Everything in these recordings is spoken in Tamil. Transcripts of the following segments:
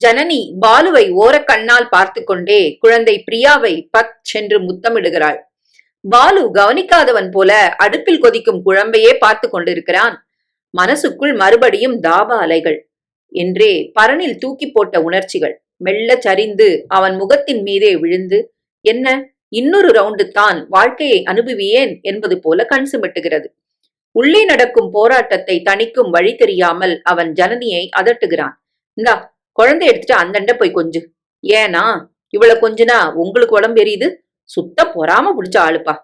ஜனனி பாலுவை ஓரக்கண்ணால் பார்த்து கொண்டே குழந்தை பிரியாவை பத் சென்று முத்தமிடுகிறாள். பாலு கவனிக்காதவன் போல அடுப்பில் கொதிக்கும் குழம்பையே பார்த்து கொண்டிருக்கிறான். மனசுக்குள் மறுபடியும் தாப அலைகள். என்றே பரனில் தூக்கி போட்ட உணர்ச்சிகள். மெல்ல சரிந்து அவன் முகத்தின் மீதே விழுந்து என்ன இன்னொரு ரவுண்டு தான் வாழ்க்கையை அனுபவியேன்? என்பது போல கண் சிமிட்டுகிறது. உள்ளே நடக்கும் போராட்டத்தை தணிக்கும் வழி தெரியாமல் அவன் ஜனனியை அதட்டுகிறான். இந்தா குழந்தை எடுத்துட்டு அந்தண்ட போய் கொஞ்சு. ஏனா இவ்வளவு கொஞ்சனா உங்களுக்கு உடம்பு எரியுது? சுத்த பொறாம பிடிச்ச ஆளுப்பா.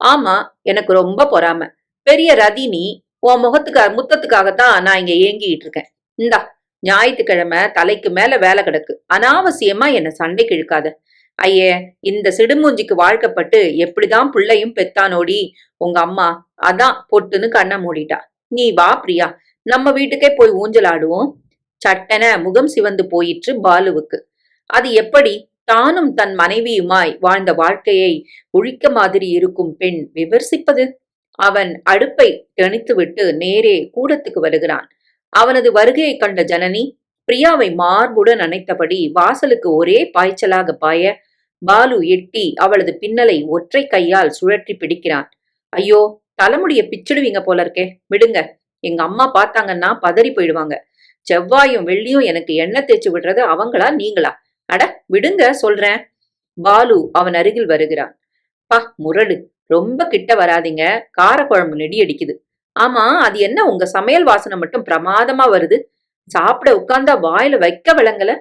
ஆமா எனக்கு ரொம்ப பொறாம. பெரிய ரதினி உன் முகத்துக்காக முத்தத்துக்காகத்தான் நான் இங்க ஏங்கிட்டு இருக்கேன். இந்தா ஞாயிற்றுக்கிழமை தலைக்கு மேல வேலை கிடக்கு. அனாவசியமா என்ன சண்டைக்கு இழுக்காத ஐயே இந்த சிடுமூஞ்சிக்கு வாழ்க்கப்பட்டு எப்படிதான் பிள்ளையும் பெத்தானோடி? உங்க அம்மா அதான் பொட்டுன்னு கண்ணை மூடிட்டா. நீ வா பிரியா. நம்ம வீட்டுக்கே போய் ஊஞ்சலாடுவோம். சட்டென முகம் சிவந்து போயிற்று பாலுவுக்கு. அது எப்படி? தானும் தன் மனைவியுமாய் வாழ்ந்த வாழ்க்கையை ஒழிக்க மாதிரி இருக்கும் பெண் விமர்சிப்பது? அவன் அடுப்பை திணித்துவிட்டு நேரே கூடத்துக்கு வருகிறான். அவனது வருகையை கண்ட ஜனனி பிரியாவை மார்புடன் அணைத்தபடி வாசலுக்கு ஒரே பாய்ச்சலாக பாய பாலு எட்டி அவளது பின்னலை ஒற்றை கையால் சுழற்றி பிடிக்கிறான். ஐயோ தலைமுடிய பிச்சிடுவீங்க போல இருக்கே. விடுங்க. எங்க அம்மா பார்த்தாங்கன்னா பதறி போயிடுவாங்க. செவ்வாயும் வெள்ளியும் எனக்கு எண்ணெய் தேய்ச்சி விடுறது அவங்களா நீங்களா? அட விடுங்க சொல்றேன். பாலு அவன் அருகில் வருகிறான். பா முரடு ரொம்ப கிட்ட வராதீங்க. காரக்குழம்பு நெடி அடிக்குது. ஆமா அது என்ன? உங்க சமையல் வாசனை மட்டும் பிரமாதமா வருது. சாப்பிட உட்கார்ந்தா வாயில வைக்க விளங்கல.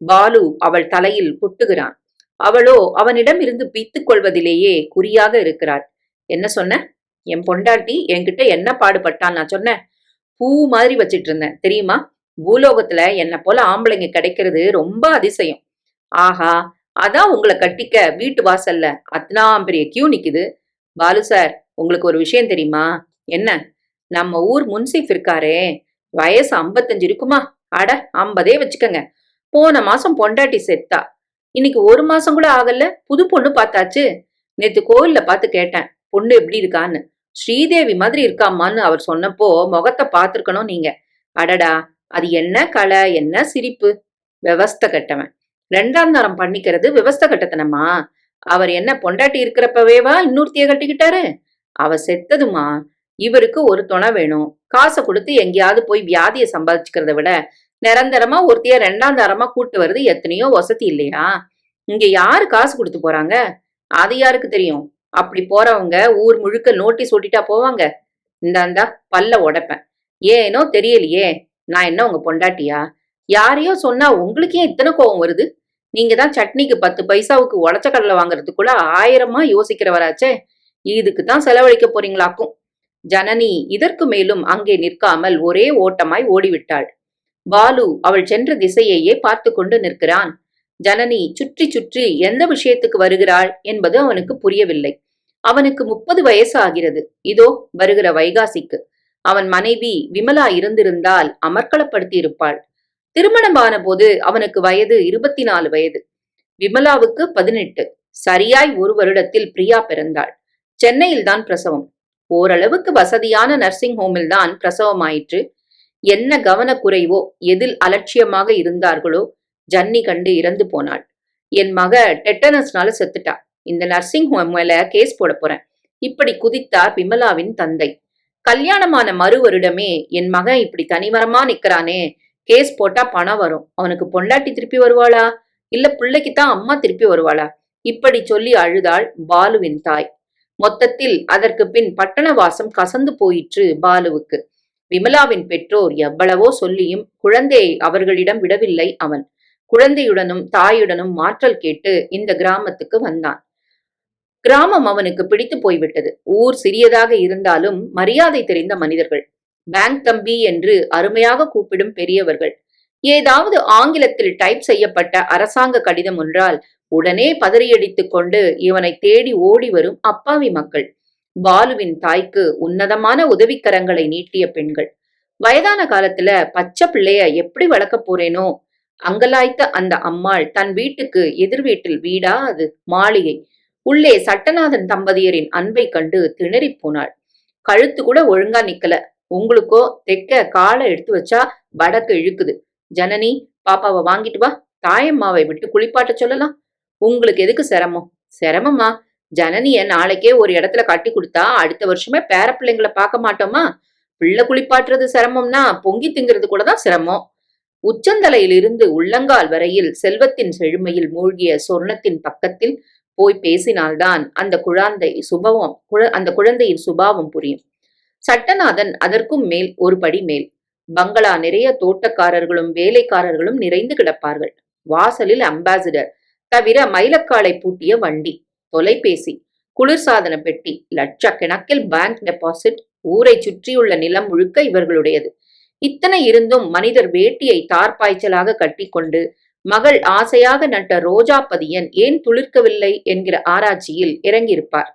பாலு அவள் தலையில் புட்டுகிறான். அவளோ அவனிடம் இருந்து பீத்துக் கொள்வதிலேயே குறியாக இருக்கிறாள். என்ன சொன்ன? என் பொண்டாட்டி என்கிட்ட என்ன பாடுபட்டான் நான் சொன்னேன் பூ மாதிரி வச்சிட்டு இருந்தேன். தெரியுமா? பூலோகத்துல என்னை போல ஆம்பளைங்க கிடைக்கிறது ரொம்ப அதிசயம். ஆஹா அதான் உங்களை கட்டிக்க வீட்டு வாசல்ல அத்தனாம் பெரிய கியூ நிக்குது. பாலு சார் உங்களுக்கு ஒரு விஷயம் தெரியுமா? என்ன? நம்ம ஊர் முன்சீஃப் இருக்காரே வயசு ஐம்பத்தஞ்சு இருக்குமா? அட ஐம்பதே வச்சுக்கோங்க. போன மாசம் பொண்டாட்டி செத்தா. இன்னைக்கு ஒரு மாசம் கூட ஆகல புது பொண்ணு பார்த்தாச்சு. நேத்து கோவில்ல பார்த்து கேட்டேன் பொண்ணு எப்படி இருக்கான்னு? ஸ்ரீதேவி மாதிரி இருக்காமான்னு அவர் சொன்னப்போ முகத்தை பார்த்துருக்கணும் நீங்க. அடடா அது என்ன கலை என்ன சிரிப்பு? விவஸ்த கட்டவன். ரெண்டாம் தரம் பண்ணிக்கிறது விவஸ்த கட்டத்தனமா? அவர் என்ன பொண்டாட்டி இருக்கிறப்பவேவா இன்னொருத்திய கட்டிக்கிட்டாரு? அவ செத்ததுமா? இவருக்கு ஒரு துணை வேணும். காசை கொடுத்து எங்கேயாவது போய் வியாதியை சம்பாதிச்சுக்கிறத விட நிரந்தரமா ஒருத்திய ரெண்டாம் தரமா கூட்டு வருது எத்தனையோ வசதி இல்லையா? இங்க யாரு காசு கொடுத்து போறாங்க? அது யாருக்கு தெரியும்? அப்படி போறவங்க ஊர் முழுக்க நோட்டீஸ் ஓட்டிட்டா போவாங்க. இந்தாந்தா பல்ல உடைப்பேன். ஏனோ தெரியலையே. நான் என்ன உங்க பொண்டாட்டியா? யாரையோ சொன்னா உங்களுக்கு ஏன் இத்தனை கோவம் வருது? நீங்க தான் சட்னிக்கு பத்து பைசாவுக்கு உடச்ச கடலை வாங்குறதுக்குள்ள ஆயிரமா யோசிக்கிறவராச்சே. இதுக்கு தான் செலவழிக்க போறீங்களாக்கும். ஜனனி இதற்கு மேலும் அங்கே நிற்காமல் ஒரே ஓட்டமாய் ஓடிவிட்டாள். பாலு அவள் சென்ற திசையையே பார்த்து கொண்டு நிற்கிறான். ஜனனி சுற்றி சுற்றி எந்த விஷயத்துக்கு வருகிறாள் என்பது அவனுக்கு புரியவில்லை. அவனுக்கு முப்பது வயசு ஆகிறது. இதோ வருகிற வைகாசிக்கு. அவன் மனைவி விமலா இருந்திருந்தால் அமர்க்களப்படுத்தி இருப்பாள் திருமணமான போது அவனுக்கு வயது இருபத்தி நாலு வயது. விமலாவுக்கு பதினெட்டு. சரியாய் ஒரு வருடத்தில் பிரியா பிறந்தாள். சென்னையில் தான் பிரசவம். ஓரளவுக்கு வசதியான நர்சிங் ஹோமில் தான் பிரசவமாயிற்று. என்ன கவனக்குறைவோ எதில் அலட்சியமாக இருந்தார்களோ ஜன்னி கண்டு இறந்து போனாள். என் மக டெட்டனஸ்னால செத்துட்டா. இந்த நர்சிங் ஹோம் மேல கேஸ் போட போறேன். இப்படி குதித்தார் விமலாவின் தந்தை. கல்யாணமான மறு வருடமே என் மகன் இப்படி தனிமரமா நிக்கிறானே கேஸ் போட்டா பணம் வரும். அவனுக்கு பொண்டாட்டி திருப்பி வருவாளா? இல்ல பிள்ளைக்குத்தான் அம்மா திருப்பி வருவாளா? இப்படி சொல்லி அழுதாள் பாலுவின் தாய். மொத்தத்தில் அதற்கு பின் பட்டணவாசம் கசந்து போயிற்று பாலுவுக்கு. விமலாவின் பெற்றோர் எவ்வளவோ சொல்லியும் குழந்தையை அவர்களிடம் விடவில்லை அவன். குழந்தையுடனும் தாயுடனும் மாற்றல் கேட்டு இந்த கிராமத்துக்கு வந்தான். கிராமம் அவனுக்கு பிடித்து போய்விட்டது. ஊர் சிறியதாக இருந்தாலும் மரியாதை தெரிந்த மனிதர்கள். பேங்க் தம்பி என்று அருமையாக கூப்பிடும் பெரியவர்கள். ஏதாவது ஆங்கிலத்தில் டைப் செய்யப்பட்ட அரசாங்க கடிதம் ஒன்றால் உடனே பதறியடித்துக் கொண்டு இவனை தேடி ஓடி வரும் அப்பாவி மக்கள். பாலுவின் தாய்க்கு உன்னதமான உதவிக்கரங்களை நீட்டிய பெண்கள். வயதான காலத்துல பச்சை பிள்ளைய எப்படி வளர்க்க போறேனோ? அங்கலாய்த்த அந்த அம்மாள் தன் வீட்டுக்கு எதிர் வீட்டில் வீடா அது? மாளிகை. உள்ளே சட்டநாதன் தம்பதியரின் அன்பை கண்டு திணறி போனாள். கழுத்து கூட ஒழுங்கா நிக்கல. உங்களுக்கோ தெக்க காலை எடுத்து வச்சா வடக்கு இழுக்குது. ஜனனி பாப்பாவை வாங்கிட்டு வா. தாயம்மாவை விட்டு குளிப்பாட்ட சொல்லலாம். உங்களுக்கு எதுக்கு சிரமம்? சிரமமா? ஜனனிய நாளைக்கே ஒரு இடத்துல கட்டி கொடுத்தா அடுத்த வருஷமே பேர பிள்ளைங்களை பார்க்க மாட்டோமா? பிள்ளை குளிப்பாட்டுறது சிரமம்னா பொங்கி திங்கிறது கூட தான் சிரமம். உச்சந்தலையிலிருந்து உள்ளங்கால் வரையில் செல்வத்தின் செழுமையில் மூழ்கிய சொர்ணத்தின் பக்கத்தில் போய் பேசினால்தான் அந்த குழந்தை சுபவம் அந்த குழந்தையின் சுபாவம் புரியும். சட்டநாதன் அதற்கும் மேல் ஒரு படி மேல். பங்களா நிறைய தோட்டக்காரர்களும் வேலைக்காரர்களும் நிறைந்து கிடப்பார்கள். வாசலில் அம்பாசிடர். தவிர மயிலக்காலை பூட்டிய வண்டி தொலைபேசி குளிர்சாதன பெட்டி லட்சக்கணக்கில் பேங்க் டெபாசிட் ஊரை சுற்றியுள்ள நிலம் முழுக்க இவர்களுடையது. இத்தனை இருந்தும் மனிதர் வேட்டியை தார்பாய்ச்சலாக கட்டிக்கொண்டு மகள் ஆசையாக நட்ட ரோஜா பதியன் ஏன் துளிர்க்கவில்லை என்கிற ஆராய்ச்சியில் இறங்கியிருப்பார்.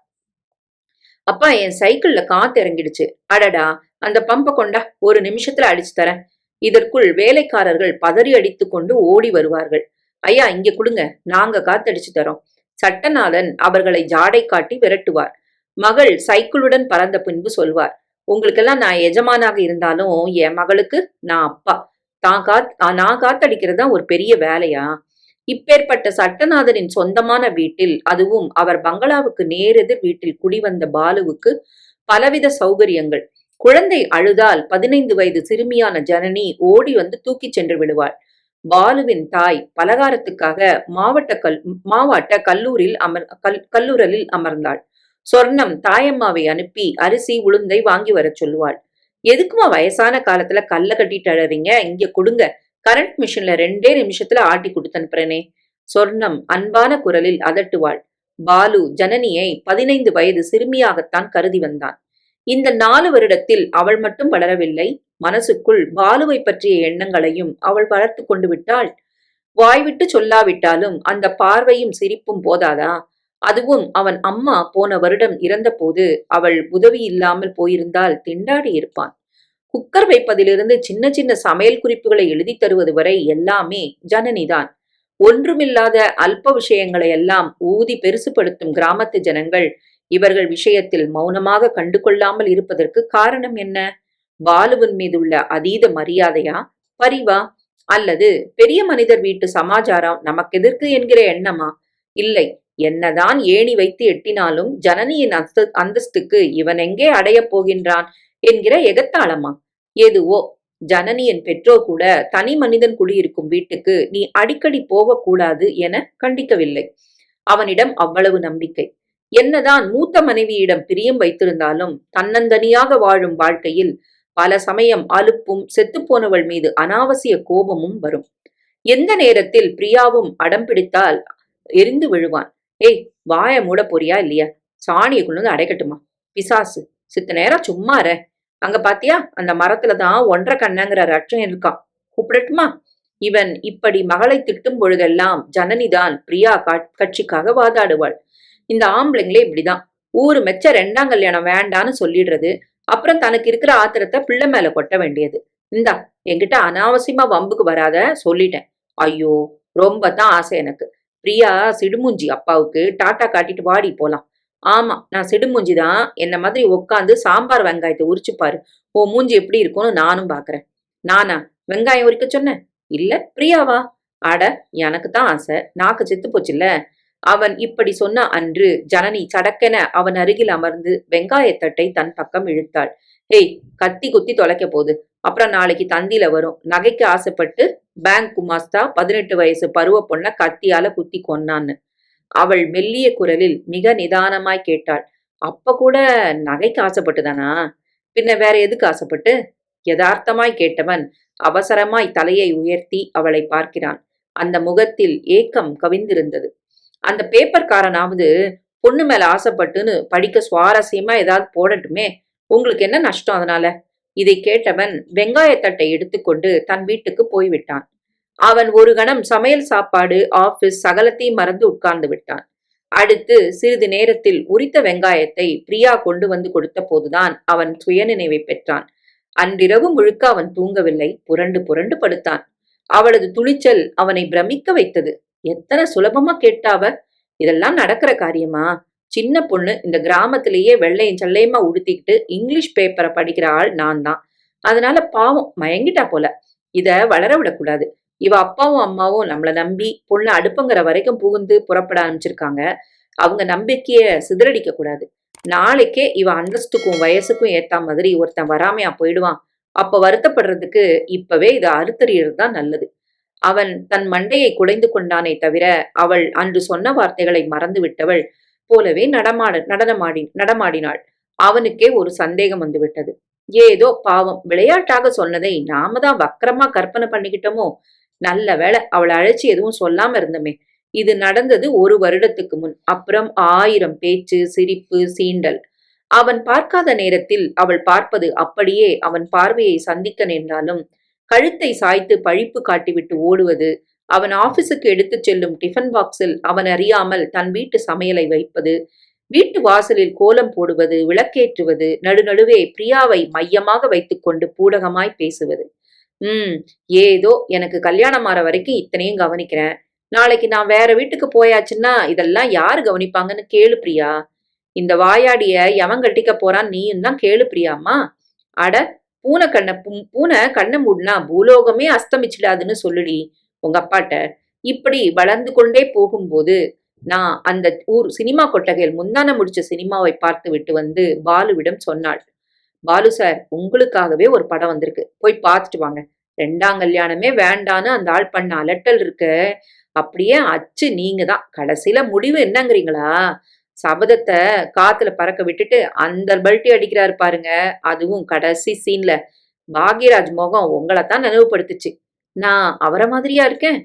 அப்பா என் சைக்கிள்ல காத்து இறங்கிடுச்சு. அடடா அந்த பம்பை கொண்டா ஒரு நிமிஷத்துல அடிச்சு தரேன். இதற்குள் வேலைக்காரர்கள் பதறி அடித்து கொண்டு ஓடி வருவார்கள். ஐயா இங்க கொடுங்க நாங்க காத்தடிச்சு தரோம். சட்டநாதன் அவர்களை ஜாடை காட்டி விரட்டுவார். மகள் சைக்கிளுடன் பறந்த பின்பு சொல்வார் உங்களுக்கெல்லாம் நான் எஜமானாக இருந்தாலும் என் மகளுக்கு நான் அப்பா. தான் காத் நான் காத்தடிக்கிறது தான் ஒரு பெரிய வேலையா? இப்பேற்பட்ட சட்டநாதனின் சொந்தமான வீட்டில் அதுவும் அவர் பங்களாவுக்கு நேரெதிர் வீட்டில் குடிவந்த பாலுவுக்கு பலவித சௌகரியங்கள். குழந்தை அழுதால் பதினைந்து வயது சிறுமியான ஜனனி ஓடி வந்து தூக்கிச் சென்று விடுவாள். பாலுவின் தாய் பலகாரத்துக்காக மாவட்ட கல் மாவட்ட கல்லூரில் அமர் கல் கல்லூரலில் அமர்ந்தாள். சொர்ணம் தாயம்மாவை அனுப்பி அரிசி உளுந்தை வாங்கி வரச் சொல்லுவாள். எதுக்குமா வயசான காலத்துல கல்ல கட்டிட்டு அழறீங்க? இங்க கொடுங்க. கரண்ட் மிஷின்ல ரெண்டே நிமிஷத்துல ஆட்டி கொடுத்து அனுப்புறேனே சொர்ணம் அன்பான குரலில் அதட்டுவாள். பாலு ஜனனியை பதினைந்து வயது சிறுமியாகத்தான் கருதி வந்தான். இந்த நாலு வருடத்தில் அவள் மட்டும் வளரவில்லை. மனசுக்குள் பாலுவை பற்றிய எண்ணங்களையும் அவள் வளர்த்து கொண்டு விட்டாள். வாய்விட்டு சொல்லாவிட்டாலும் அந்த பார்வையும் சிரிப்பும் போதாதா? அதுவும் அவன் அம்மா போன வருடம் இறந்தபோது அவள் உதவி இல்லாமல் போயிருந்தால் திண்டாடி இருப்பான். குக்கர் வைப்பதிலிருந்து சின்ன சின்ன சமையல் குறிப்புகளை எழுதி தருவது வரை எல்லாமே ஜனனிதான். ஒன்றுமில்லாத அல்ப விஷயங்களை எல்லாம் ஊதி பெருசுபடுத்தும் கிராமத்து ஜனங்கள் இவர்கள் விஷயத்தில் மௌனமாக கண்டு கொள்ளாமல் இருப்பதற்கு காரணம் என்ன? பாலுவின் மீதுள்ள அதீத மரியாதையா? பரிவா அல்லது பெரிய மனிதர் வீட்டு சமாச்சாரம் நமக்கு எதிர்க்கு என்கிற எண்ணமா? இல்லை என்னதான் ஏணி வைத்து எட்டினாலும் ஜனனியின் அந்த அந்தஸ்துக்கு இவன் எங்கே அடையப் போகின்றான் என்கிற எகத்தாளமா? எதுவோ? ஜனனியின் பெற்றோர் கூட தனி மனிதன் குடியிருக்கும் வீட்டுக்கு நீ அடிக்கடி போகக்கூடாது என கண்டிக்கவில்லை. அவனிடம் அவ்வளவு நம்பிக்கை. என்னதான் மூத்த மனைவியிடம் பிரியம் வைத்திருந்தாலும் தன்னந்தனியாக வாழும் வாழ்க்கையில் பல சமயம் அலுப்பும் செத்துப்போனவள் மீது அனாவசிய கோபமும் வரும். எந்த நேரத்தில் பிரியாவும் அடம் பிடித்தால் எரிந்து விழுவான். ஏய் வாய மூட போறியா இல்லையா? சாணியை கொண்டு வந்து அடைக்கட்டுமா? பிசாசு சித்த நேரம் சும்மா ரே அங்க பாத்தியா? அந்த மரத்துல தான் ஒன்றரை கண்ணங்கிற ரட்சம் இருக்கான். கூப்பிடட்டுமா? இவன் இப்படி மகளை திட்டும் பொழுதெல்லாம் ஜனனிதான் பிரியா கட்சிக்காக வாதாடுவாள். இந்த ஆம்பளைங்களே இப்படிதான். ஊரு மெச்ச ரெண்டாம் கல்யாணம் வேண்டான்னு சொல்லிடுறது. அப்புறம் தனக்கு இருக்கிற ஆத்திரத்தை பிள்ளை மேல கொட்ட வேண்டியது. இந்தா என்கிட்ட அனாவசியமா வம்புக்கு வராத சொல்லிட்டேன். ஐயோ ரொம்ப தான் ஆசை எனக்கு. பிரியா சிடுமூஞ்சி அப்பாவுக்கு டாட்டா காட்டிட்டு வாடி போலாம். ஆமா நான் சிடுமூஞ்சி தான். என்ன மாதிரி உட்காந்து சாம்பார் வெங்காயத்தை உரிச்சுப்பாரு ஓ மூஞ்சி எப்படி இருக்கும்னு நானும் பாக்குறேன். நானா வெங்காயம் உரிக்க சொன்னேன்? இல்ல பிரியாவா? அட எனக்கு தான் ஆசை. நாக்கு செத்து போச்சுல்ல. அவன் இப்படி சொன்ன அன்று ஜனனி சடக்கென அவன் அருகில் அமர்ந்து வெங்காயத்தட்டை தன் பக்கம் இழுத்தாள். ஏய் கத்தி குத்தி தொலைக்க போகுது. அப்புறம் நாளைக்கு தந்தியில வரும். நகைக்கு ஆசைப்பட்டு பேங்க் குமாஸ்தா பதினெட்டு வயசு பருவ பொண்ண கத்தியால குத்தி கொன்னான்னு. அவள் மெல்லிய குரலில் மிக நிதானமாய் கேட்டாள். அப்ப கூட நகைக்கு ஆசைப்பட்டுதானா? பின்ன வேற எதுக்கு ஆசைப்பட்டு? யதார்த்தமாய் கேட்டவன் அவசரமாய் தலையை உயர்த்தி அவளை பார்க்கிறான். அந்த முகத்தில் ஏக்கம் கவிந்திருந்தது. அந்த பேப்பர்காரனாவது பொண்ணு மேல ஆசைப்பட்டுன்னு படிக்க சுவாரஸ்யமா ஏதாவது போடட்டுமே. உங்களுக்கு என்ன நஷ்டம் அதனால? இதை கேட்டவன் வெங்காயத்தட்டை எடுத்துக்கொண்டு தன் வீட்டுக்கு போய்விட்டான். அவன் ஒரு கணம் சமையல் சாப்பாடு ஆபீஸ் சகலத்தையும் மறந்து உட்கார்ந்து விட்டான். அடுத்து சிறிது நேரத்தில் உரித்த வெங்காயத்தை பிரியா கொண்டு வந்து கொடுத்த போதுதான் அவன் சுயநினைவை பெற்றான். அன்றிரவு முழுக்க அவன் தூங்கவில்லை புரண்டு புரண்டு படுத்தான். அவளது துணிச்சல் அவனை பிரமிக்க வைத்தது. எத்தனை சுலபமா கேட்டாவ இதெல்லாம் நடக்கிற காரியமா? சின்ன பொண்ணு இந்த கிராமத்திலேயே வெள்ளையும் சல்லையுமா உடுத்திக்கிட்டு இங்கிலீஷ் பேப்பரை படிக்கிற ஆள் நான் தான். அதனால பாவம் மயங்கிட்டா போல. இத வளர விடக்கூடாது. இவ அப்பாவும் அம்மாவும் நம்மளை நம்பி பொண்ணு அடுப்புங்கிற வரைக்கும் புகுந்து புறப்பட ஆரம்பிச்சிருக்காங்க. அவங்க நம்பிக்கைய சிதறடிக்க கூடாது. நாளைக்கே இவ அந்தஸ்துக்கும் வயசுக்கும் ஏத்த மாதிரி ஒருத்தன் வராமையா போயிடுவான். அப்ப வருத்தப்படுறதுக்கு இப்பவே இதை அறுத்தறியறது தான் நல்லது. அவன் தன் மண்டையை குடைந்து கொண்டானே தவிர அவள் அன்று சொன்ன வார்த்தைகளை மறந்து விட்டவள் போலவே நடமாட நடனமாடி நடமாடினாள். அவனுக்கே ஒரு சந்தேகம் வந்துவிட்டது. ஏதோ பாவம். விளையாட்டாக சொன்னதை நாம தான் வக்கரமா கற்பனை பண்ணிக்கிட்டோமோ? நல்ல வேளை அவளை அழைச்சி எதுவும் சொல்லாம இருந்தமே. இது நடந்தது ஒரு வருடத்துக்கு முன். அப்புறம் ஆயிரம் பேச்சு சிரிப்பு சீண்டல். அவன் பார்க்காத நேரத்தில் அவள் பார்ப்பது அப்படியே அவன் பார்வையை சந்திக்க நேர்ந்தாலும் கழுத்தை சாய்த்து பழிப்பு காட்டிவிட்டு ஓடுவது அவன் ஆபீஸுக்கு எடுத்துச் செல்லும் டிஃபன் பாக்ஸில் அவன் அறியாமல் தன் வீட்டு சமையலை வைப்பது வீட்டு வாசலில் கோலம் போடுவது விளக்கேற்றுவது நடுநடுவே பிரியாவை மையமாக வைத்துக்கொண்டு பூடகமாய் பேசுவது. ம் ஏதோ எனக்கு கல்யாணம் ஆற வரைக்கும் இத்தனையும் கவனிக்கிறேன். நாளைக்கு நான் வேற வீட்டுக்கு போயாச்சுன்னா இதெல்லாம் யாரு கவனிப்பாங்கன்னு கேளு பிரியா. இந்த வாயாடிய எவன் கட்டிக்க போறான் நீயும் தான் கேளு பிரியாம்மா. அட பூனை கண்ணை பூ- பூனை கண்ணை மூடினா பூலோகமே அஸ்தமிச்சிடாதுன்னு சொல்லுடி. உங்க அப்பாட்ட இப்படி வளர்ந்து கொண்டே போகும்போது நான் அந்த ஊர் சினிமா கொட்டகையில் முந்தான முடிச்ச சினிமாவை பார்த்து விட்டு வந்து பாலுவிடம் சொன்னாள். பாலு சார் உங்களுக்காகவே ஒரு படம் வந்திருக்கு. போய் பார்த்துட்டு வாங்க. ரெண்டாம் கல்யாணமே வேண்டான்னு அந்த ஆள் பண்ண அலட்டல் இருக்க. அப்படியே அச்சு நீங்க தான். கடைசியில முடிவு என்னங்கிறீங்களா? சபதத்தை காத்துல பறக்க விட்டுட்டு அந்த பல்ட்டி அடிக்கிறாரு பாருங்க. அதுவும் கடைசி சீன்ல. பாக்யராஜ் முகம் உங்களை தான் நினைவுபடுத்துச்சு. நான் அவரை மாதிரியா இருக்கேன்?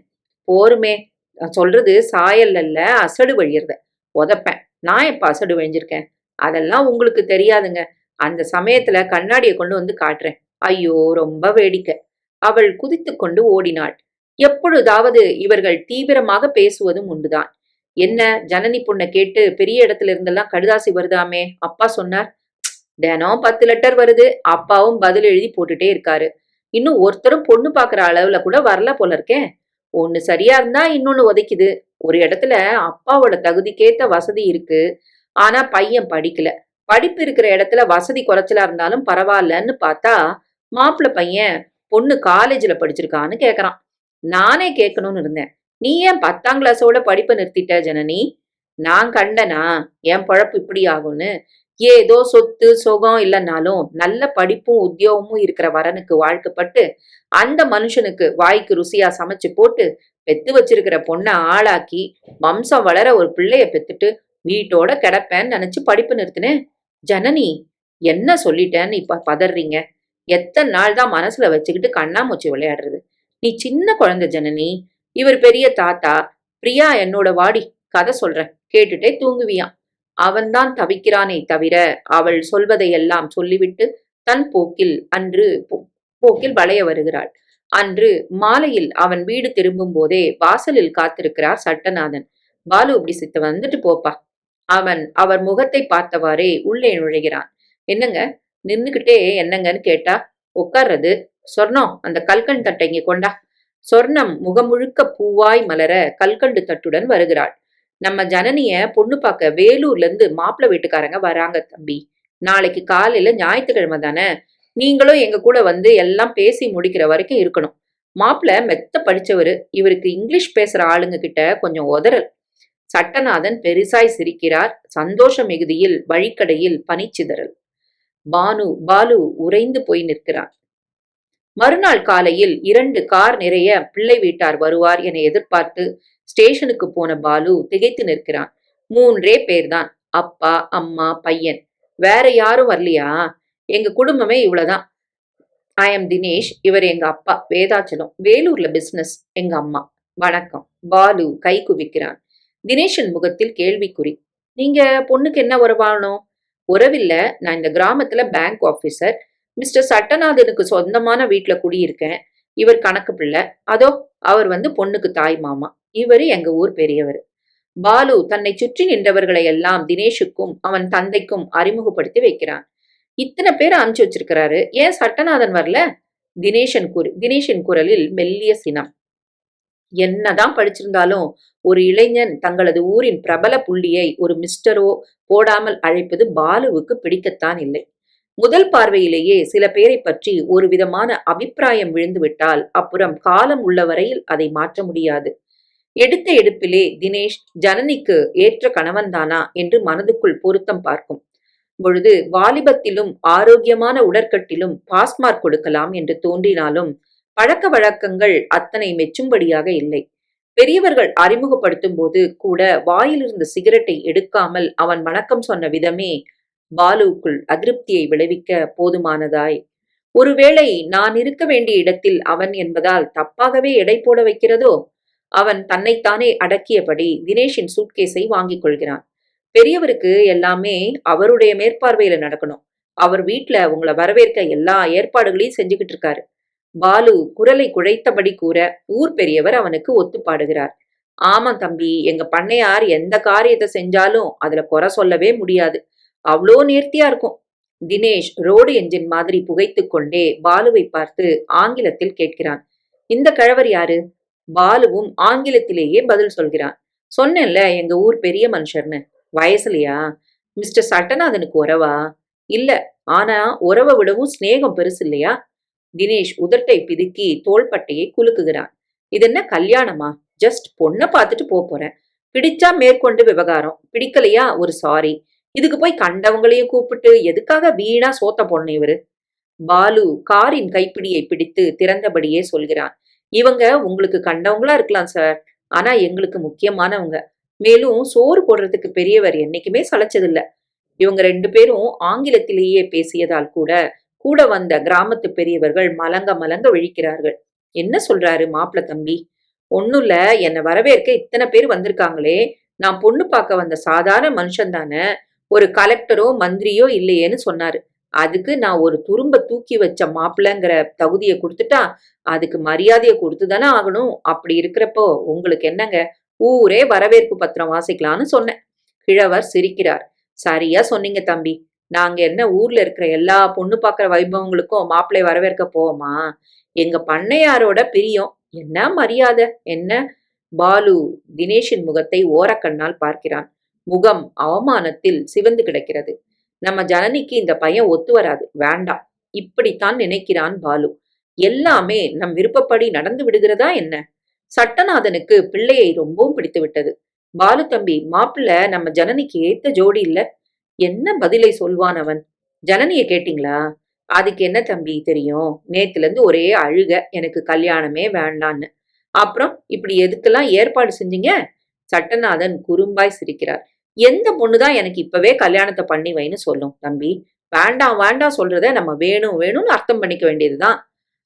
போருமே. நான் சொல்றது சாயல் அல்ல அசடு வழியறத. உதப்பேன். நான் எப்ப அசடு வழிஞ்சிருக்கேன்? அதெல்லாம் உங்களுக்கு தெரியாதுங்க. அந்த சமயத்துல கண்ணாடியை கொண்டு வந்து காட்டுறேன். ஐயோ ரொம்ப வேடிக்கை. அவள் குதித்து கொண்டு ஓடினாள். எப்பொழுதாவது இவர்கள் தீவிரமாக பேசுவதும் உண்டுதான். என்ன ஜனனி பொண்ணை கேட்டு பெரிய இடத்துல இருந்தெல்லாம் கடுதாசி வருதாமே? அப்பா சொன்னார் தினம் பத்து லெட்டர் வருது. அப்பாவும் பதில் எழுதி போட்டுட்டே இருக்காரு. இன்னும் ஒருத்தரும் பொண்ணு பாக்குற அளவுல கூட வரல போல இருக்கேன் ஒன்னு சரியா இருந்தா இன்னொன்னு உதைக்குது. ஒரு இடத்துல அப்பாவோட தகுதிக்கேத்த வசதி இருக்கு. ஆனா பையன் படிக்கல. படிப்பு இருக்கிற இடத்துல வசதி குறைச்சலா இருந்தாலும் பரவாயில்லன்னு பார்த்தா மாப்பிள்ள பையன் பொண்ணு காலேஜ்ல படிச்சிருக்கான்னு கேக்குறான். நானே கேட்கணும்னு இருந்தேன். நீ ஏன் பத்தாம் கிளாஸோட படிப்பை நிறுத்திட்ட ஜனனி? நான் கண்டனா? என் பழப்பு இப்படி ஆகும்னு? ஏதோ சொத்து சுகம் இல்லைன்னாலும் நல்ல படிப்பும் உத்தியோகமும் இருக்கிற வரனுக்கு வாழ்க்கப்பட்டு அந்த மனுஷனுக்கு வாய்க்கு ருசியா சமைச்சு போட்டு பெத்து வச்சிருக்கிற பொண்ணை ஆளாக்கி வம்சம் வளர ஒரு பிள்ளைய பெத்துட்டு வீட்டோட கிடப்பேன்னு நினைச்சு படிப்பு நிறுத்தினேன் ஜனனி என்ன சொல்லிட்டேன்னு இப்ப பதறீங்க? எத்தனை நாள் தான் மனசுல வச்சுக்கிட்டு கண்ணாமூச்சி விளையாடுறது? நீ சின்ன குழந்தை ஜனனி. இவர் பெரிய தாத்தா. பிரியா என்னோட வாடி. கதை சொல்றேன். கேட்டுட்டே தூங்குவியான் அவன்தான் தவிக்கிறானே தவிர அவள் சொல்வதையெல்லாம் சொல்லிவிட்டு தன் போக்கில் அன்று போ- போக்கில் வளைய வருகிறாள். அன்று மாலையில் அவன் வீடு திரும்பும் போதே வாசலில் காத்திருக்கிறார் சட்டநாதன். பாலு இப்படி சித்த வந்துட்டு போப்பா. அவன் அவர் முகத்தை பார்த்தவாறே உள்ளே நுழைகிறான். என்னங்க? நின்னுகிட்டே என்னங்கன்னு கேட்டா உட்கார்றது சொர்ணம் அந்த கல்கண் தட்டை இங்கே கொண்டா. சொர்ணம் முகமுழுக்க பூவாய் மலர கல்கண்டு தட்டுடன் வருகிறாள். நம்ம ஜனனிய பொண்ணு பார்க்க வேலூர்ல இருந்து மாப்பிள்ளை வீட்டுக்காரங்க வராங்க தம்பி. நாளைக்கு காலையில ஞாயிற்றுக்கிழமை தானே? நீங்களும் எங்க கூட வந்து எல்லாம் பேசி முடிக்கிற வரைக்கும் இருக்கணும். மாப்பிள்ளை மெத்த படிச்சவரு. இவருக்கு இங்கிலீஷ் பேசுற ஆளுங்க கிட்ட கொஞ்சம் உதறல். சட்டநாதன் பெரிசாய் சிரிக்கிறார். சந்தோஷ மிகுதியில் வழிக்கடையில் பனிச்சிதறல் பானு பாலு உறைந்து போய் நிற்கிறார். மறுநாள் காலையில் இரண்டு கார் நிறைய பிள்ளை வீட்டார் வருவார் என எதிர்பார்த்து ஸ்டேஷனுக்கு போன பாலு திகைத்து நிற்கிறான். மூன்றே பேர்தான். அப்பா அம்மா பையன். வேற யாரும் வரலையா? எங்க குடும்பமே இவ்வளவுதான். ஐ எம் தினேஷ் இவர் எங்க அப்பா. வேதாச்சலம். வேலூர்ல பிசினஸ் எங்க அம்மா. வணக்கம். பாலு கை குவிக்கிறான். தினேஷன் முகத்தில் கேள்விக்குறி. நீங்க பொண்ணுக்கு என்ன உறவாகணும் உறவில்ல. நான் இந்த கிராமத்துல பேங்க் ஆபீசர் மிஸ்டர் சட்டநாதனுக்கு சொந்தமான வீட்டுல குடியிருக்கேன். இவர் கணக்கு பிள்ளை. அதோ அவர் வந்து பொண்ணுக்கு தாய் மாமா. இவரு எங்க ஊர் பெரியவர். பாலு தன்னை சுற்றி நின்றவர்களை எல்லாம் தினேஷுக்கும் அவன் தந்தைக்கும் அறிமுகப்படுத்தி வைக்கிறான். இத்தனை பேர் அனுப்பிச்சு வச்சிருக்கிறாரு. ஏன் சட்டநாதன் வரல? தினேஷன் குரு தினேஷின் குரலில் மெல்லிய சினம். என்னதான் படிச்சிருந்தாலும் ஒரு இளைஞன் தங்களது ஊரின் பிரபல புள்ளியை ஒரு மிஸ்டரோ போடாமல் அழைப்பது பாலுவுக்கு பிடிக்கத்தான் இல்லை. முதல் பார்வையிலேயே சில பேரை பற்றி ஒரு விதமான அபிப்பிராயம் விழுந்துவிட்டால் அப்புறம் காலம் உள்ள வரையில் அதை மாற்ற முடியாது. எடுத்த எடுப்பிலே தினேஷ் ஜனனிக்கு ஏற்ற கணவன்தானா என்று மனதுக்குள் பொருத்தம் பார்க்கும். பொழுது வாலிபத்திலும் ஆரோக்கியமான உடற்கட்டிலும் பாஸ்மார்க் கொடுக்கலாம் என்று தோன்றினாலும் பழக்க வழக்கங்கள் அத்தனை மெச்சும்படியாக இல்லை. பெரியவர்கள் அறிமுகப்படுத்தும் போது கூட வாயிலிருந்த சிகரெட்டை எடுக்காமல் அவன் வணக்கம் சொன்ன விதமே பாலுவுக்குள் அதிருப்தியை விளைவிக்க போதுமானதாய். ஒருவேளை நான் இருக்க வேண்டிய இடத்தில் அவன் என்பதால் தப்பாகவே எடை போட வைக்கிறதோ? அவன் தன்னைத்தானே அடக்கியபடி தினேஷின் சூட்கேஸை வாங்கிக் கொள்கிறான். பெரியவருக்கு எல்லாமே அவருடைய மேற்பார்வையில நடக்கணும். அவர் வீட்டுல உங்களை வரவேற்க எல்லா ஏற்பாடுகளையும் செஞ்சுக்கிட்டு இருக்காரு. பாலு குரலை குழைத்தபடி கூற ஊர் பெரியவர் அவனுக்கு ஒத்துப்பாடுகிறார் ஆமா தம்பி எங்க பண்ணையார் எந்த காரியத்தை செஞ்சாலும் அதுல குறை சொல்லவே முடியாது. அவ்வளோ நேர்த்தியா இருக்கும். தினேஷ் ரோடு என்ஜின் மாதிரி புகைத்து கொண்டே பாலுவை பார்த்து ஆங்கிலத்தில் கேட்கிறான். இந்த கிழவர் யாரு? பாலுவும் ஆங்கிலத்திலேயே பதில் சொல்கிறான். சொன்னேன்ல எங்க ஊர் பெரிய மனுஷர்னு. வயசுலையா? மிஸ்டர் சட்டநாதனுக்கு உறவா? இல்ல ஆனா உறவை விடவும் சிநேகம் பெருசு இல்லையா? தினேஷ் உதட்டை பிதுக்கி தோள்பட்டையை குலுக்குகிறான். இது என்ன கல்யாணமா? ஜஸ்ட் பொண்ணை பார்த்துட்டு போப் போறேன். பிடிச்சா மேற்கொண்டு விவகாரம். பிடிக்கலையா? ஒரு சாரி. இதுக்கு போய் கண்டவங்களையும் கூப்பிட்டு எதுக்காக வீணா சோத்த பொண்ணு இவரு? பாலு காரின் கைப்பிடியை பிடித்து திறந்தபடியே சொல்கிறான். இவங்க உங்களுக்கு கண்டவங்களா இருக்கலாம் சார் ஆனா எங்களுக்கு முக்கியமானவங்க. மேலும் சோறு போடுறதுக்கு பெரியவர் என்னைக்குமே சளைச்சதில்ல. இவங்க ரெண்டு பேரும் ஆங்கிலத்திலேயே பேசியதால் கூட கூட வந்த கிராமத்து பெரியவர்கள் மலங்க மலங்க விழிக்கிறார்கள். என்ன சொல்றாரு மாப்பிள்ள தம்பி? ஒண்ணுல என்னை வரவேற்க இத்தனை பேர் வந்திருக்காங்களே. நான் பொண்ணு பார்க்க வந்த சாதாரண மனுஷன் தானே. ஒரு கலெக்டரோ மந்திரியோ இல்லையேன்னு சொன்னாரு. அதுக்கு நான் ஒரு துரும்ப தூக்கி வச்ச மாப்பிள்ளைங்கிற தகுதியை கொடுத்துட்டா அதுக்கு மரியாதையை கொடுத்து தானே ஆகணும். அப்படி இருக்கிறப்போ உங்களுக்கு என்னங்க? ஊரே வரவேற்பு பத்திரம் வாசிக்கலாம்னு சொன்னேன். கிழவர் சிரிக்கிறார். சரியா சொன்னீங்க தம்பி. நாங்க என்ன ஊர்ல இருக்கிற எல்லா பொண்ணு பார்க்குற வைபவங்களுக்கும் மாப்பிள்ளை வரவேற்க போவோமா? எங்க பண்ணையாரோட பிரியம். என்ன மரியாதை? என்ன? பாலு தினேஷின் முகத்தை ஓரக்கண்ணால் பார்க்கிறான். முகம் அவமானத்தில் சிவந்து கிடக்கிறது. நம்ம ஜனனிக்கு இந்த பையன் ஒத்து வராது. வேண்டாம். இப்படித்தான் நினைக்கிறான் பாலு. எல்லாமே நம் விருப்பப்படி நடந்து விடுகிறதா என்ன? சட்டநாதனுக்கு பிள்ளையை ரொம்பவும் பிடித்து விட்டது பாலு தம்பி மாப்பிள்ள நம்ம ஜனனிக்கு ஏத்த ஜோடி இல்ல. என்ன பதிலை சொல்வான் அவன்? ஜனனிய கேட்டீங்களா? அதுக்கு என்ன தம்பி தெரியும்? நேத்துல இருந்து ஒரே அழுக எனக்கு கல்யாணமே வேண்டான்னு. அப்புறம் இப்படி எதுக்கெல்லாம் ஏற்பாடு செஞ்சீங்க? சட்டநாதன் குறும்பாய் சிரிக்கிறார். எந்த பொண்ணு தான் எனக்கு இப்பவே கல்யாணத்தை பண்ணி வைன்னு சொல்லும் தம்பி? வேண்டாம் வேண்டாம் சொல்றத நம்ம வேணும் வேணும்னு அர்த்தம் பண்ணிக்க வேண்டியதுதான்.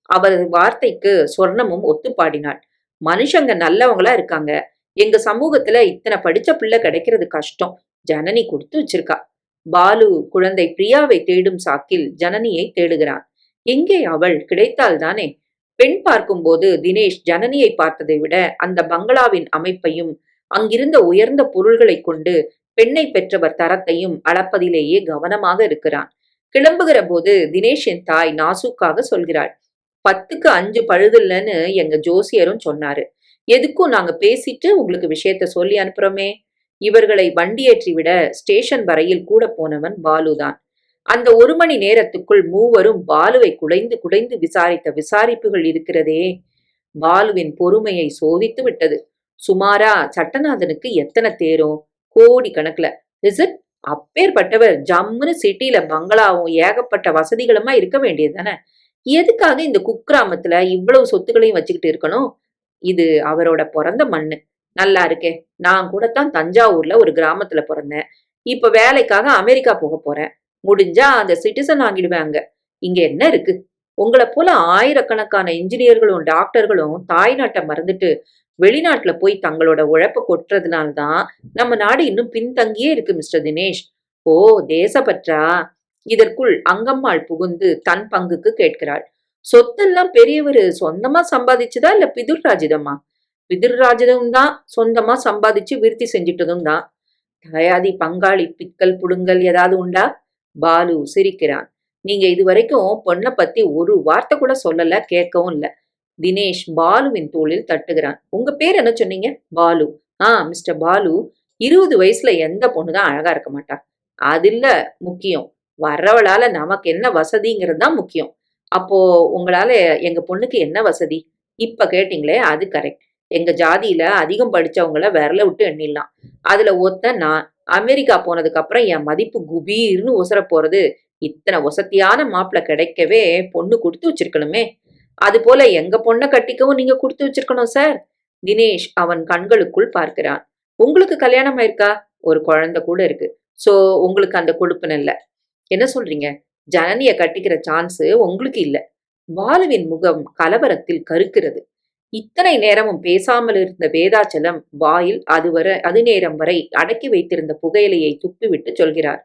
அவரது வார்த்தைக்கு சொர்ணமும் ஒத்துப்பாடினாள். மனுஷங்க நல்லவங்களா இருக்காங்க. எங்க சமூகத்துல இத்தனை படிச்ச பிள்ளை கிடைக்கிறது கஷ்டம். ஜனனி கொடுத்து வச்சிருக்கா. பாலு குழந்தை பிரியாவை தேடும் சாக்கில் ஜனனியை தேடுகிறான். எங்கே அவள் கிடைத்தால் தானே? பெண் பார்க்கும்போது தினேஷ் ஜனனியை பார்த்ததை விட அந்த பங்களாவின் அமைப்பையும் அங்கிருந்த உயர்ந்த பொருள்களை கொண்டு பெண்ணை பெற்றவர் தரத்தையும் அளப்பதிலேயே கவனமாக இருக்கிறான். கிளம்புகிற போது தினேஷின் தாய் நாசுக்காக சொல்கிறாள் பத்துக்கு அஞ்சு பழுதில்லன்னு எங்க ஜோசியரும் சொன்னாரு. எதுக்கும் நாங்க பேசிட்டு உங்களுக்கு விஷயத்த சொல்லி அனுப்புறோமே? இவர்களை வண்டியேற்றி விட ஸ்டேஷன் வரையில் கூட போனவன் பாலுதான் அந்த ஒரு மணி நேரத்துக்குள் மூவரும் பாலுவை குடைந்து குடைந்து விசாரித்த விசாரிப்புகள் இருக்கிறதே. பாலுவின் பொறுமையை சோதித்து விட்டது. சுமாரா சட்டநாதனுக்கு எத்தனை தேரும்? கோடி கணக்குல இஸ் இட் அப்பேற்பட்டவர் ஜம்முன்னு சிட்டியில பங்களாவும் ஏகப்பட்ட வசதிகளுமா இருக்க வேண்டியது தானே? எதுக்காக இந்த குக்கிராமத்துல இவ்வளவு சொத்துக்களையும் வச்சுக்கிட்டு இருக்கணும்? இது அவரோட பிறந்த மண்ணு. நல்லா இருக்கே. நான் கூட தான் தஞ்சாவூர்ல ஒரு கிராமத்துல பிறந்தேன். இப்ப வேலைக்காக அமெரிக்கா போக போறேன். முடிஞ்சா அந்த சிட்டிசன் ஆகிடுவேன் அங்க. இங்க என்ன இருக்கு? உங்களை போல ஆயிரக்கணக்கான இன்ஜினியர்களும் டாக்டர்களும் தாய்நாட்டை மறந்துட்டு வெளிநாட்டுல போய் தங்களோட உழைப்ப கொட்டுறதுனால்தான் நம்ம நாடு இன்னும் பின்தங்கியே இருக்கு மிஸ்டர் தினேஷ். ஓ தேசப்பற்றா? இதற்குள் அங்கம்மாள் புகுந்து தன் பங்குக்கு கேட்கிறாள். சொத்தெல்லாம் பெரியவர் சொந்தமா சம்பாதிச்சுதா இல்ல பிதுர்ராஜிதமா பிதுர்ராஜிதம் தான் சொந்தமா சம்பாதிச்சு விருத்தி செஞ்சிட்டதும் தான். தயாதி பங்காளி பிக்கல் புடுங்கல் ஏதாவது உண்டா? பாலு சிரிக்கிறான். நீங்க இது வரைக்கும் பொண்ணை பத்தி ஒரு வார்த்தை கூட சொல்லல கேட்கவும் இல்லை. தினேஷ் பாலுவின் தோளில் தட்டுகிறான். உங்க பேர் என்ன சொன்னீங்க? பாலு. ஆ மிஸ்டர் பாலு. இருபது வயசுல எந்த பொண்ணு தான் அழகா இருக்க மாட்டா. அது இல்ல முக்கியம். வர்றவளால நமக்கு என்ன வசதிங்கிறது தான் முக்கியம். அப்போ உங்களால எங்க பொண்ணுக்கு என்ன வசதி? இப்ப கேட்டீங்களே அது கரெக்ட் எங்க ஜாதியில அதிகம் படிச்சவங்கள விரல விட்டு எண்ணிடலாம். அதுல ஒத்த நான். அமெரிக்கா போனதுக்கு அப்புறம் என் மதிப்பு குபீர்னு உசர போறது. இத்தனை வசதியான மாப்பிள்ளை கிடைக்கவே பொண்ணு கொடுத்து வச்சிருக்கணுமே. அது போல எங்க பொண்ணை கட்டிக்கவும் நீங்க கொடுத்து வச்சிருக்கணும் சார். தினேஷ் அவன் கண்களுக்குள் பார்க்கிறான். உங்களுக்கு கல்யாணம் ஆயிருக்கா? ஒரு குழந்தை கூட இருக்கு. சோ உங்களுக்கு அந்த கொடுப்பன இல்ல. என்ன சொல்றீங்க? ஜனனிய கட்டிக்கிற சான்ஸ் உங்களுக்கு இல்ல. பாலுவின் முகம் கலவரத்தில் கருக்கிறது. இத்தனை நேரமும் பேசாமல் இருந்த வேதாச்சலம் வாயில் அதுவரை அது நேரம் வரை அடக்கி வைத்திருந்த புகையிலையை துப்பிவிட்டு சொல்கிறார்.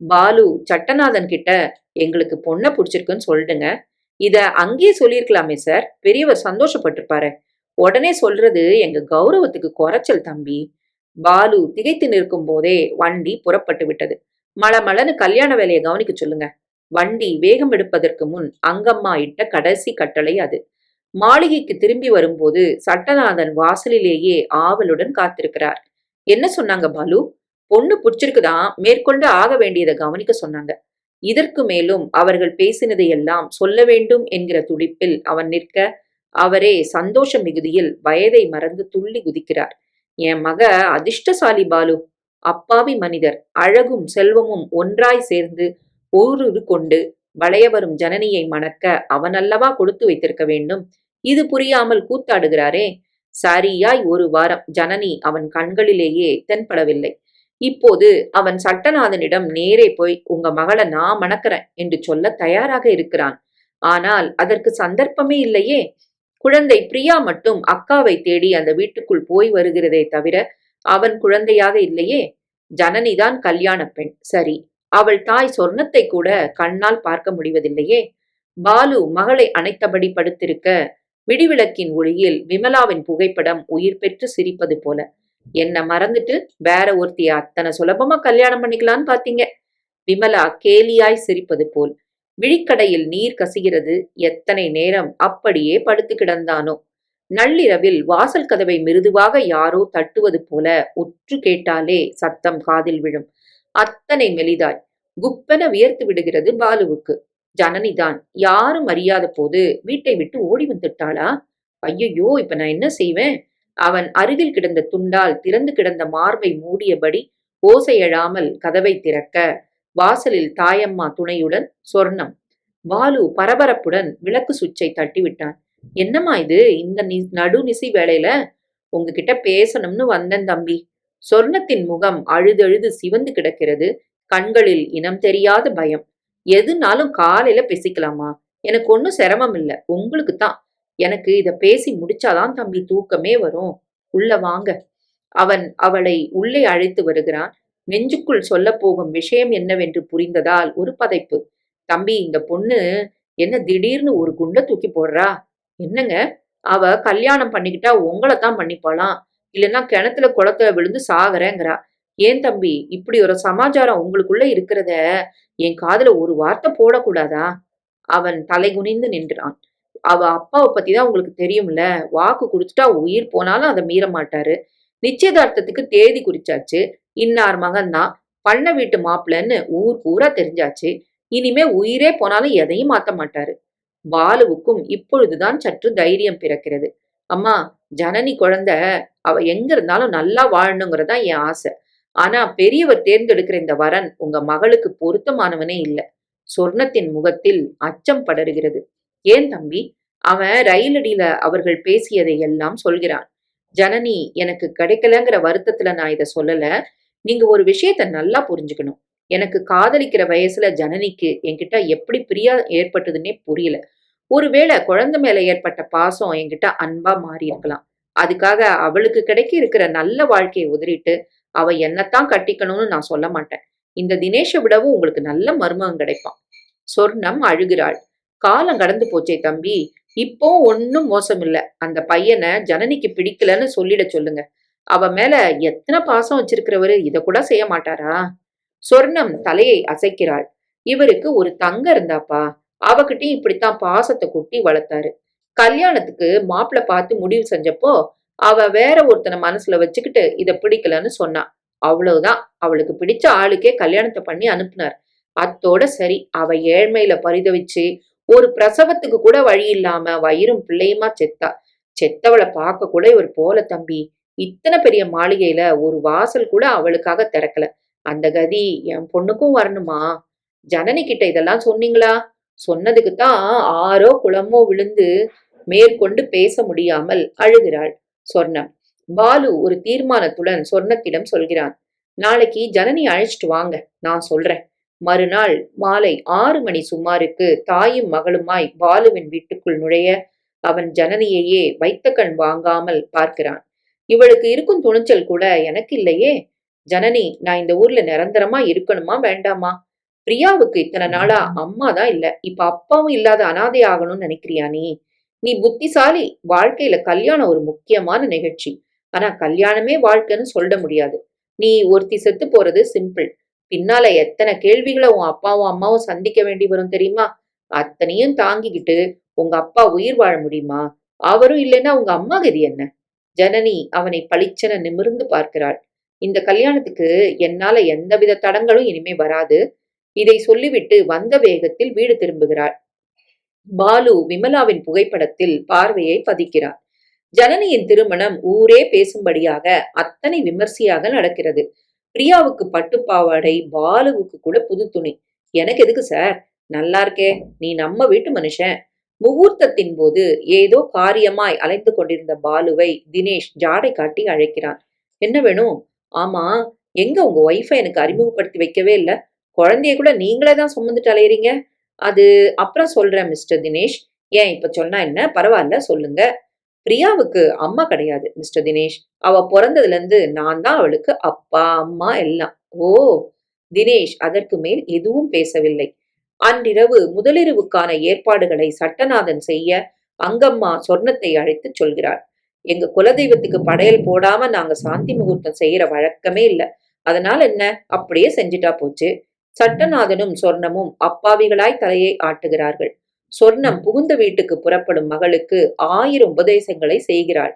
பாலு சட்டநாதன் கிட்ட எங்களுக்கு பொண்ணை பிடிச்சிருக்குன்னு சொல்லிடுங்க. இத அங்கேயே சொல்லியிருக்கலாமே சார். பெரியவர் சந்தோஷப்பட்டிருப்பாரு. உடனே சொல்றது எங்க கௌரவத்துக்கு குறைச்சல் தம்பி. பாலு திகைத்து நிற்கும் போதே வண்டி புறப்பட்டு விட்டது. மளமளன்னு கல்யாண வேலையை கவனிக்க சொல்லுங்க. வண்டி வேகம் எடுப்பதற்கு முன் அங்கம்மா இட்ட கடைசி கட்டளை அது. மாளிகைக்கு திரும்பி வரும்போது சட்டநாதன் வாசலிலேயே ஆவலுடன் காத்திருக்கிறார். என்ன சொன்னாங்க பாலு? பொண்ணு பிடிச்சிருக்குதான். மேற்கொண்டு ஆக வேண்டியதை கவனிக்க சொன்னாங்க. இதற்கு மேலும் அவர்கள் பேசினதையெல்லாம் சொல்ல வேண்டும் என்கிற துடிப்பில் அவன் நிற்க அவரே சந்தோஷ மிகுதியில் வயதை மறந்து துள்ளி குதிக்கிறார். என் மக அதிர்ஷ்டசாலி பாலு அப்பாவி மனிதர் அழகும் செல்வமும் ஒன்றாய் சேர்ந்து ஊருரு கொண்டு வளைய வரும் ஜனனியை மணக்க அவனல்லவா கொடுத்து வைத்திருக்க வேண்டும்? இது புரியாமல் கூத்தாடுகிறாரே. சரியாய் ஒரு வாரம் ஜனனி அவன் கண்களிலேயே தென்படவில்லை. இப்போது அவன் சட்டநாதனிடம் நேரே போய் உங்க மகளை நான் மணக்கிறேன் என்று சொல்ல தயாராக இருக்கிறான். ஆனால் அதற்கு சந்தர்ப்பமே இல்லையே. குழந்தை பிரியா மட்டும் அக்காவை தேடி அந்த வீட்டுக்குள் போய் வருகிறதே தவிர அவன் குழந்தையாக இல்லையே. ஜனனிதான் கல்யாண பெண். சரி அவள் தாய் சொர்ணத்தை கூட கண்ணால் பார்க்க முடிவதில்லையே. பாலு மகளை அணைத்தபடி படுத்திருக்க விடிவிளக்கின் ஒளியில் விமலாவின் புகைப்படம் உயிர் பெற்று சிரிப்பது போல. என்னை மறந்துட்டு வேற ஒருத்திய அத்தனை சுலபமா கல்யாணம் பண்ணிக்கலான்னு பாத்தீங்க. விமலா கேலியாய் சிரிப்பது போல். விழிக்கடையில் நீர் கசிகிறது எத்தனை நேரம் அப்படியே படுத்து கிடந்தானோ. நள்ளிரவில் வாசல் கதவை மிருதுவாக யாரோ தட்டுவது போல உற்று கேட்டாலே சத்தம் காதில் விழும். அத்தனை மெலிதாய். குப்பென வியர்த்து விடுகிறது பாலுவுக்கு. ஜனனிதான் யாரும் அறியாத போது வீட்டை விட்டு ஓடி வந்துட்டாளா? ஐயையோ இப்ப நான் என்ன செய்வேன்? அவன் அருகில் கிடந்த துண்டால் திறந்து கிடந்த மார்பை மூடியபடி ஓசையழாமல் கதவை திறக்க வாசலில் தாயம்மா துணையுடன் சொர்ணம். பாலு பரபரப்புடன் விளக்கு சுவிட்சை தட்டிவிட்டான். என்னம்மா இது? இந்த நி நடுநிசி வேளையில உங்ககிட்ட பேசணும்னு வந்தேன் தம்பி. சொர்ணத்தின் முகம் அழுதழுது சிவந்து கிடக்கிறது. கண்களில் இனம் தெரியாத பயம். எதுனாலும் காலையில பேசிக்கலாமா? எனக்கு ஒன்றும் சிரமம் இல்லை. உங்களுக்கு தான் எனக்கு இத பேசி முடிச்சாதான் தம்பி தூக்கமே வரும். உள்ள வாங்க. அவன் அவளை உள்ளே அழைத்து வருகிறான். நெஞ்சுக்குள் சொல்ல போகும் விஷயம் என்னவென்று புரிந்ததால் ஒரு பதைப்பு. தம்பி இந்த பொண்ணு என்ன திடீர்னு ஒரு குண்டை தூக்கி போடுறா? என்னங்க? அவ கல்யாணம் பண்ணிக்கிட்டா உங்களை தான் பண்ணிப்பாளாம் இல்லைன்னா கிணத்துல குளத்துல விழுந்து சாகிறேங்கிறா. ஏன் தம்பி? இப்படி ஒரு சமாச்சாரம் உங்களுக்குள்ள இருக்கிறத என் காதுல ஒரு வார்த்தை போடக்கூடாதா? அவன் தலை குனிந்து நின்றான். அவ அப்பாவை பத்தி தான் உங்களுக்கு தெரியும்ல? வாக்கு கொடுத்துட்டா உயிர் போனாலும் அதை மீற மாட்டாரு. நிச்சயதார்த்தத்துக்கு தேதி குறிச்சாச்சு. இன்னார் மகன் தான் பண்ண வீட்டு மாப்பிள்ளன்னு ஊர் பூரா தெரிஞ்சாச்சு. இனிமே உயிரே போனாலும் எதையும் மாத்த மாட்டாரு. பாலுவுக்கும் இப்பொழுதுதான் சற்று தைரியம் பிறக்கிறது. அம்மா ஜனனி குழந்தை அவ எங்க இருந்தாலும் நல்லா வாழணுங்கிறதா என் ஆசை. ஆனா பெரியவர் தேர்ந்தெடுக்கிற இந்த வரன் உங்க மகளுக்கு பொருத்தமானவனே இல்ல. சொர்ணத்தின் முகத்தில் அச்சம் படருகிறது. ஏன் தம்பி? அவன் ரயிலடியில அவர்கள் பேசியதை எல்லாம் சொல்கிறான். ஜனனி எனக்கு கிடைக்கலங்கிற வருத்தத்துல நான் இதை சொல்லல. நீங்க ஒரு விஷயத்த நல்லா புரிஞ்சுக்கணும். எனக்கு காதலிக்கிற வயசுல ஜனனிக்கு என்கிட்ட எப்படி பிரியா ஏற்பட்டதுன்னே புரியல. ஒருவேளை குழந்தை மேல ஏற்பட்ட பாசம் என்கிட்ட அன்பா மாறி இருக்கலாம். அதுக்காக அவளுக்கு கிடைக்க இருக்கிற நல்ல வாழ்க்கையை உதறிட்டு அவ என்னத்தான் கட்டிக்கணும்னு நான் சொல்ல மாட்டேன். இந்த தினேஷை விடவும் உங்களுக்கு நல்ல மர்மம் கிடைப்பான் சொர்ணம் அழுகிறாள். காலம் கடந்து போச்சே தம்பி. இப்போ ஒன்னும் மோசம் இல்ல அந்த பையனை ஜனனிக்கு பிடிக்கலன்னு சொல்லிட சொல்லுங்க. அவ மேல எத்தனை பாசம் வச்சிருக்கிறவரு? இத கூட செய்ய மாட்டாரா? சொர்ணம் தலையை அசைக்கிறாள். இவருக்கு ஒரு தங்க இருந்தாப்பா. அவகிட்டயும் இப்படித்தான் பாசத்தை குட்டி வளர்த்தாரு. கல்யாணத்துக்கு மாப்பிள்ள பார்த்து முடிவு செஞ்சப்போ அவ வேற ஒருத்தனை மனசுல வச்சுக்கிட்டு இத பிடிக்கலன்னு சொன்னான் அவ்வளவுதான். அவளுக்கு பிடிச்ச ஆளுக்கே கல்யாணத்தை பண்ணி அனுப்புனார். அத்தோட சரி அவ ஏழ்மையில பரிதவிச்சு ஒரு பிரசவத்துக்கு கூட வழி இல்லாம வயிறும் பிள்ளையுமா செத்தா செத்தவளை பார்க்க கூட இவர் போல தம்பி. இத்தனை பெரிய மாளிகையில ஒரு வாசல் கூட அவளுக்காக திறக்கல. அந்த கதி என் பொண்ணுக்கும் வரணுமா? ஜனனி கிட்ட இதெல்லாம் சொன்னீங்களா? சொன்னதுக்கு தான் ஆறோ குளமோ விழுந்து மேற்கொண்டு பேச முடியாமல் அழுகிறாள் சொர்ணம். பாலு ஒரு தீர்மானத்துடன் சொர்ணத்திடம் சொல்கிறான். நாளைக்கு ஜனனி அழைச்சிட்டு வாங்க நான் சொல்றேன். மறுநாள் மாலை ஆறு மணி சுமாருக்கு தாயும் மகளுமாய் பாலுவின் வீட்டுக்குள் நுழைய அவன் ஜனனியையே வைத்த கண் வாங்காமல் பார்க்கிறான். இவளுக்கு இருக்கும் துணிச்சல் கூட எனக்கு இல்லையே ஜனனி நான் இந்த ஊர்ல நிரந்தரமா இருக்கணுமா வேண்டாமா? பிரியாவுக்கு இத்தனை நாளா அம்மா தான் இல்ல. இப்ப அப்பாவும் இல்லாத அனாதை ஆகணும்னு நினைக்கிறியா நீ? நீ புத்திசாலி. வாழ்க்கையில கல்யாணம் ஒரு முக்கியமான நிகழ்ச்சி. ஆனா கல்யாணமே வாழ்க்கைன்னு சொல்ல முடியாது. நீ ஒருத்தி செத்து போறது சிம்பிள். பின்னால எத்தனை கேள்விகளை உன் அப்பாவும் அம்மாவும் சந்திக்க வேண்டி வரும் தெரியுமா? அத்தனையும் தாங்கிக்கிட்டு உங்க அப்பா உயிர் வாழ முடியுமா? அவரும் இல்லைன்னா உங்க அம்மா கதி என்ன? ஜனனி அவனை பளிச்சென நிமிர்ந்து பார்க்கிறாள். இந்த கல்யாணத்துக்கு என்னால எந்தவித தடங்களும் இனிமே வராது. இதை சொல்லிவிட்டு வந்த வேகத்தில் வீடு திரும்புகிறாள். பாலு விமலாவின் புகைப்படத்தில் பார்வையை பதிக்கிறார். ஜனனியின் திருமணம் ஊரே பேசும்படியாக அத்தனை விமர்சையாக நடக்கிறது. பிரியாவுக்கு பட்டு பாவாடை பாலுவுக்கு கூட புது துணி. எனக்கு எதுக்கு சார்? நல்லா இருக்கே நீ நம்ம வீட்டு மனுஷன். முகூர்த்தத்தின் போது ஏதோ காரியமாய் அலைந்து கொண்டிருந்த பாலுவை தினேஷ் ஜாடை காட்டி அழைக்கிறான். என்ன வேணும் ஆமா எங்க உங்க ஒய்ஃபை எனக்கு அறிமுகப்படுத்தி வைக்கவே இல்லை. குழந்தைய கூட நீங்களே தான் சுமந்துட்டு அலையிறீங்க. அது அப்புறம் சொல்றேன் மிஸ்டர் தினேஷ். ஏன் இப்ப சொன்னா என்ன? பரவாயில்ல சொல்லுங்க. பிரியாவுக்கு அம்மா கிடையாது மிஸ்டர் தினேஷ். அவ பிறந்ததுல இருந்து நான் தான் அவளுக்கு அப்பா அம்மா எல்லாம். ஓ தினேஷ் அதற்கு மேல் எதுவும் பேசவில்லை. அன்றிரவு முதலிரவுக்கான ஏற்பாடுகளை சட்டநாதன் செய்ய அங்கம்மா சொர்ணத்தை அழைத்து சொல்கிறாள். எங்க குலதெய்வத்துக்கு படையல் போடாம நாங்க சாந்தி முகூர்த்தம் செய்யற வழக்கமே இல்ல. அதனால என்ன? அப்படியே செஞ்சுட்டா போச்சு. சட்டநாதனும் சொர்ணமும் அப்பாவிகளாய் தலையை ஆட்டுகிறார்கள். சொர்ணம் புகுந்த வீட்டுக்கு புறப்படும் மகளுக்கு ஆயிரம் உபதேசங்களை செய்கிறாள்.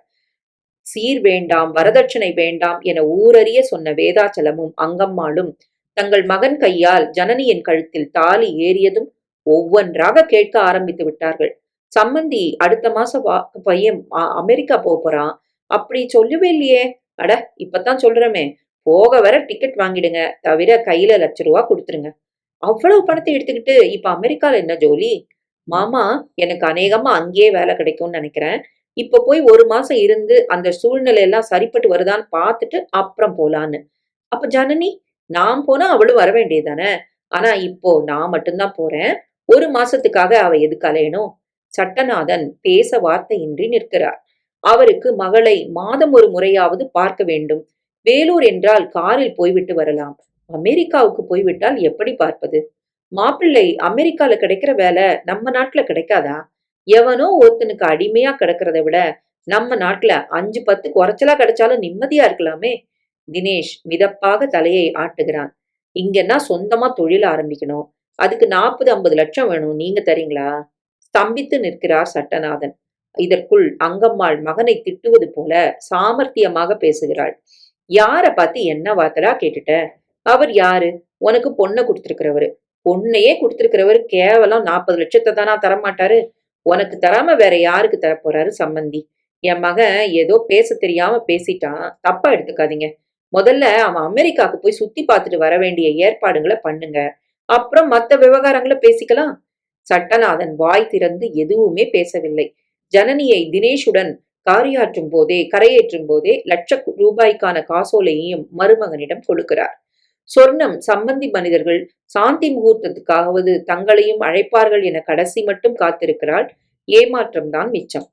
சீர் வேண்டாம் வரதட்சணை வேண்டாம் என ஊரறிய சொன்ன வேதாச்சலமும் அங்கம்மாளும் தங்கள் மகன் கையால் ஜனனியின் கழுத்தில் தாலி ஏறியதும் ஒவ்வொன்றாக கேட்க ஆரம்பித்து விட்டார்கள். சம்மந்தி அடுத்த மாசம் பையன் அமெரிக்கா போறான். அப்படி சொல்லவே இல்லையே. அட இப்பதான் சொல்றமே. போக வர டிக்கெட் வாங்கிடுங்க. தவிர கையில லட்ச ரூபா கொடுத்துருங்க. அவ்வளவு பணத்தை எடுத்துக்கிட்டு இப்ப அமெரிக்கால என்ன ஜோலி? மாமா எனக்கு அநேகமா அங்கேயே வேலை கிடைக்கும்னு நினைக்கிறேன். இப்ப போய் ஒரு மாசம் இருந்து அந்த சூழ்நிலை எல்லாம் சரிப்பட்டு வருதான்னு பார்த்துட்டு அப்புறம் போலான்னு. அப்ப ஜனனி நான் போனா அவளும் வர வேண்டியதானே ஆனா இப்போ நான் மட்டும்தான் போறேன். ஒரு மாசத்துக்காக அவ எதுக்கு அலையணும்? சட்டநாதன் பேச வார்த்தையின்றி நிற்கிறார். அவருக்கு மகளை மாதம் ஒரு முறையாவது பார்க்க வேண்டும். வேலூர் என்றால் காரில் போய்விட்டு வரலாம். அமெரிக்காவுக்கு போய்விட்டால் எப்படி பார்ப்பது? மாப்பிள்ளை அமெரிக்கால கிடைக்கிற வேலை நம்ம நாட்டுல கிடைக்காதா? எவனோ ஒருத்தனுக்கு அடிமையா கிடக்கிறத விட நம்ம நாட்டுல அஞ்சு பத்து குறைச்சலா கிடைச்சாலும் நிம்மதியா இருக்கலாமே? தினேஷ் மிதப்பாக தலையை ஆட்டுகிறான். இங்கன்னா சொந்தமா தொழில் ஆரம்பிக்கணும். அதுக்கு நாற்பது ஐம்பது லட்சம் வேணும். நீங்க தரீங்களா? ஸ்தம்பித்து நிற்கிறார் சட்டநாதன். இதற்குள் அங்கம்மாள் மகனை திட்டுவது போல சாமர்த்தியமாக பேசுகிறாள். யார பார்த்து என்ன வார்த்தடா கேட்டுட்ட? அவர் யாரு? உனக்கு பொண்ணை கொடுத்துருக்கிறவரு. பொண்ணையே கொடுத்துருக்கிறவர் கேவலம் நாற்பது லட்சத்தை தானா தரமாட்டாரு. உனக்கு தராம வேற யாருக்கு தரப்போறாரு சம்மந்தி என் மகன் ஏதோ பேச தெரியாம பேசிட்டான் தப்பா எடுத்துக்காதீங்க. முதல்ல அவன் அமெரிக்காவுக்கு போய் சுத்தி பார்த்துட்டு வர வேண்டிய ஏற்பாடுகளை பண்ணுங்க. அப்புறம் மத்த விவகாரங்களை பேசிக்கலாம். சட்டநாதன் வாய் திறந்து எதுவுமே பேசவில்லை. ஜனனியை தினேஷுடன் காரியாற்றும் போதே கரையேற்றும் போதே லட்ச ரூபாய்க்கான காசோலையையும் மருமகனிடம் கொடுக்கிறார். சொர்ணம் சம்பந்தி மனிதர்கள் சாந்தி முகூர்த்தத்துக்காகவது தங்களையும் அழைப்பார்கள் என கடைசி மட்டும் காத்திருக்கிறாள். ஏமாற்றம்தான் மிச்சம்.